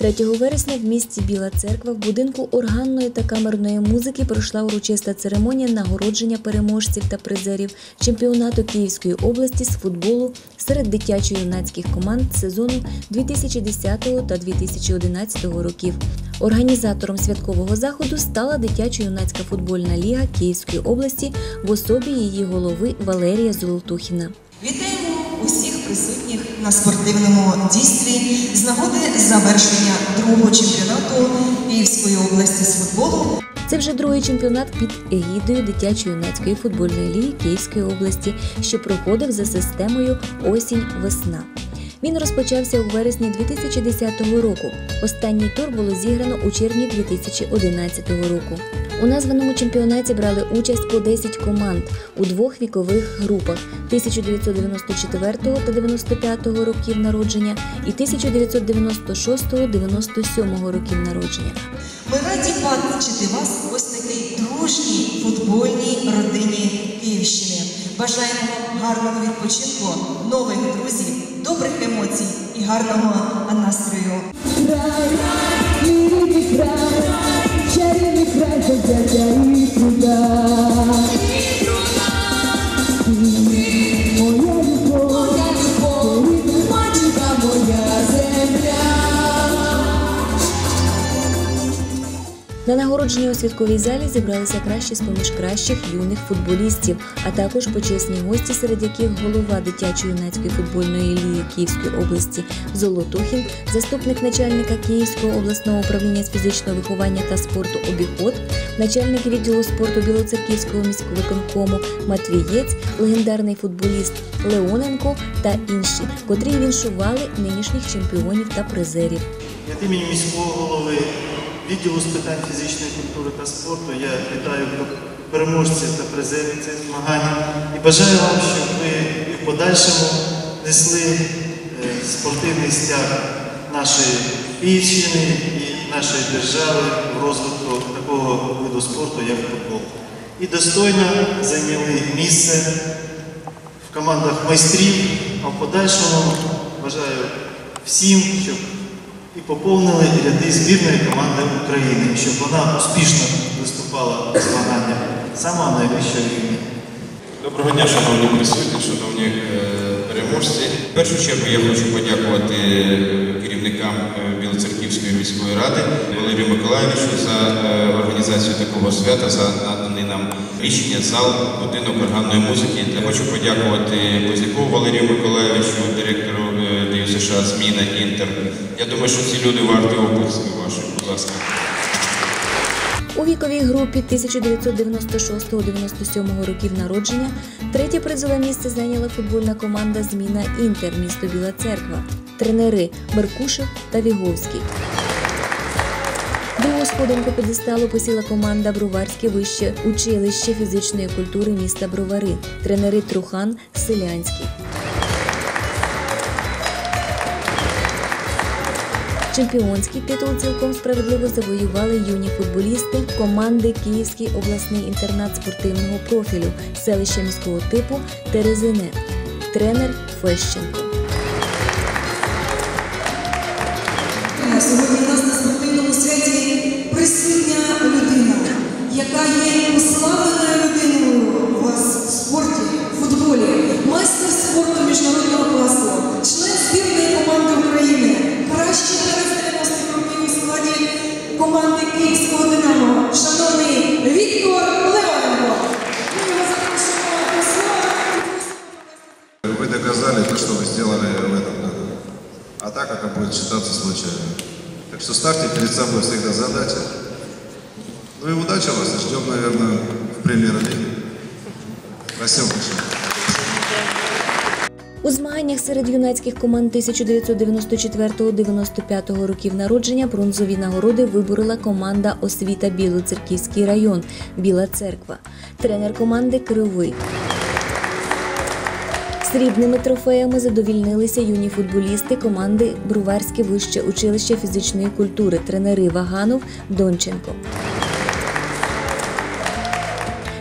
3 вересня в місті Біла Церква в будинку органної та камерної музики пройшла урочиста церемонія нагородження переможців та призерів чемпіонату Київської області з футболу серед дитячо-юнацьких команд сезону 2010 та 2011 років. Організатором святкового заходу стала дитячо-юнацька футбольна ліга Київської області в особі її голови Валерія Золотухіна. Присутніх на спортивному дійстві з нагоди завершення другого чемпіонату Київської області з футболу. Це вже другий чемпіонат під егідою дитячо-юнацької футбольної ліги Київської області, що проходив за системою осінь-весна. Він розпочався у вересні 2010 року. Останній тур було зіграно у червні 2011 року. У названому чемпіонаті брали участь по 10 команд у двох вікових групах 1994 та 95 років народження і 1996-97 років народження. Ми раді бачити вас ось такій дружній футбольній родині Київщини. Бажаємо вам гарного відпочинку, нових друзів, добрих емоцій і гарного настрою. чарівний край На нагородження у святковій залі зібралися кращі з поміж кращих юних футболістів, а також почесні гості, серед яких голова дитячо-юнацької футбольної ліги Київської області Золотухін, заступник начальника Київського обласного управління з фізичного виховання та спорту Обіход, начальник відділу спорту Білоцерківського міського виконкому Матвієць, легендарний футболіст Леоненко та інші, котрі віншували нинішніх чемпіонів та призерів. Від імені міського голови відділу з питань фізичної культури та спорту. Я вітаю переможців та призерів цих змагань. І бажаю вам, щоб ви і в подальшому несли е, спортивний стяг нашої Київщини і нашої держави в розвитку такого виду спорту, як футбол. І достойно зайняли місце в командах майстрів, а в подальшому бажаю всім, щоб і поповнили ряди збірної команди України, щоб вона успішно виступала у змаганнях самого найвищого рівня. Доброго дня, шановні присутні, шановні е, переможці. В першу чергу я хочу подякувати керівникам е, Білоцерківської міської ради Валерію Миколаєвичу за е, організацію такого свята, за наданий нам рішення зал, будинок органної музики. Я хочу подякувати Козякову Валерію Миколаєвичу, директору е, Зміна Інтер. Я думаю, що ці люди варті оплесків ваших. Будь ласка. У віковій групі 1996-97 років народження третє призове місце зайняла футбольна команда Зміна Інтер місто Біла Церква, тренери Меркушев та Віговський. Другу сходинку pedесталу посіла команда Броварське вище училище фізичної культури міста Бровари, тренери Трухан Селянський. Чемпіонський титул цілком справедливо завоювали юні футболісти команди Київський обласний інтернат спортивного профілю селища міського типу Терезине, тренер Фещенко. что вы сделали в этом году. А так это будет считаться случайно. Так что ставьте перед собой всегда задачи. Ну и удачи вас. И ждем, наверное, в премьер-лиге. Спасибо большое. У змаганнях серед юнацьких команд 1994-95 років народження бронзові нагороди виборола команда Освіта Білоцерківський район Біла Церква, тренер команди Кривий. Срібними трофеями задовільнилися юні футболісти команди Броварське вище училище фізичної культури, тренери Ваганов Донченко.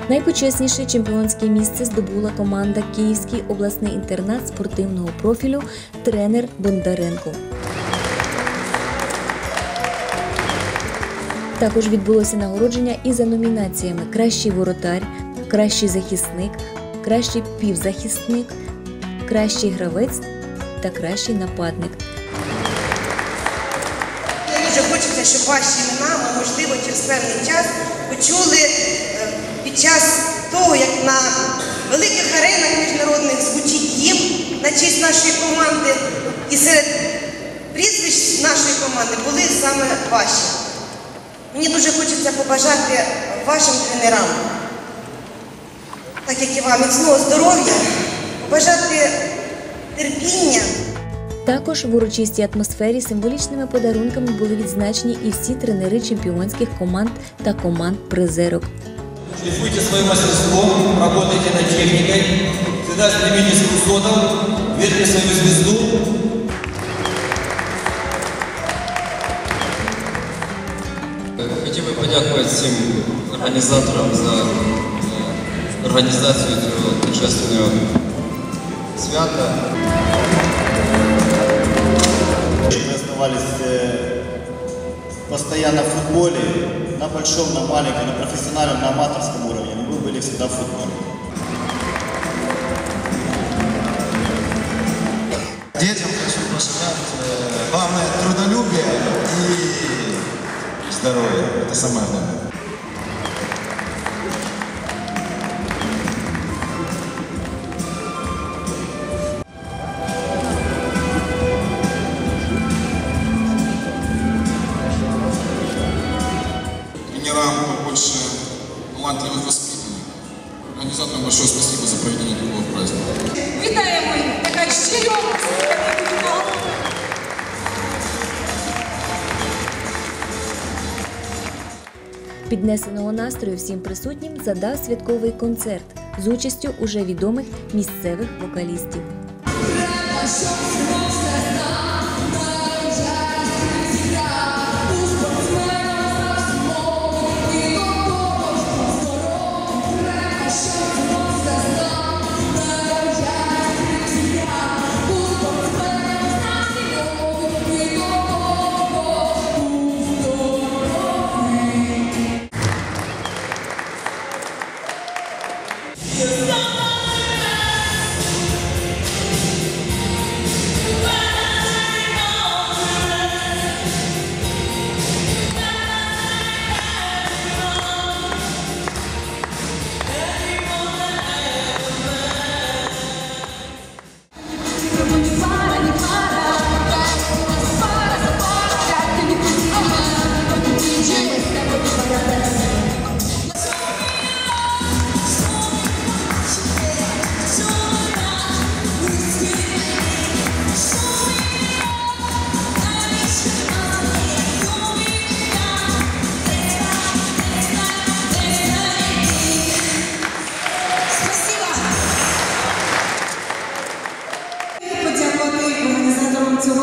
Найпочесніше чемпіонське місце здобула команда Київський обласний інтернат спортивного профілю, тренер Бондаренко. Також відбулося нагородження і за номінаціями Кращий воротар, кращий захисник, кращий півзахисник, кращий гравець та кращий нападник. Дуже хочеться, щоб ваші імена, можливо, через певний час почули е, під час того, як на великих аренах міжнародних звучить гімн на честь нашої команди. І серед прізвищ нашої команди були саме ваші. Мені дуже хочеться побажати вашим тренерам, так як і вам, міцного здоров'я, побажати терпіння. Також в урочистій атмосфері символічними подарунками були відзначені і всі тренери чемпіонських команд та команд призерок. Шлифуйте свое мастерство, работайте над техникой, всегда стремитесь к высотам, верьте в свою звезду. Хотів би подякувати всім організаторам за е, організацію цього торжественного свята. Мы оставались э, постоянно в футболе, на большом, на маленьком, на профессиональном, на аматорском уровне. Мы были всегда в футболе. Детям хочу пожелать, э, главное, трудолюбие и здоровье. Это самое главное. Піднесеного настрою всім присутнім задав святковий концерт з участю уже відомих місцевих вокалістів.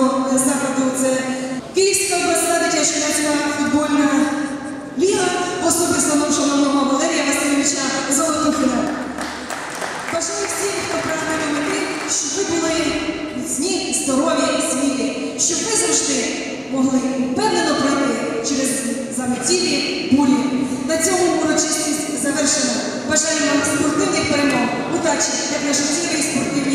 Цього заходу. Це Київська обласна дитячо-юнацька футбольна ліга в особі славного шановного Валерія Васильовича Золотухина. Бажаю всім, хто прагне мети, щоб ви були міцні, здорові, смілі, щоб ви завжди могли впевнено пройти через заметілі бурі. На цьому урочистість завершена. Бажаю вам спортивних перемог, удачі як на життєвій спортивній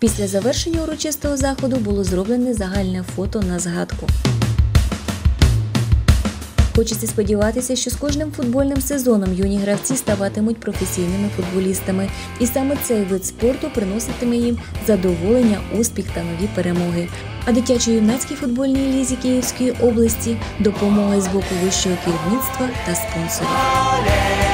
Після завершення урочистого заходу було зроблене загальне фото на згадку. Хочеться сподіватися, що з кожним футбольним сезоном юні гравці ставатимуть професійними футболістами, і саме цей вид спорту приноситиме їм задоволення, успіх та нові перемоги. А дитячо-юнацькій футбольній лізі Київської області допомога з боку вищого керівництва та спонсорів.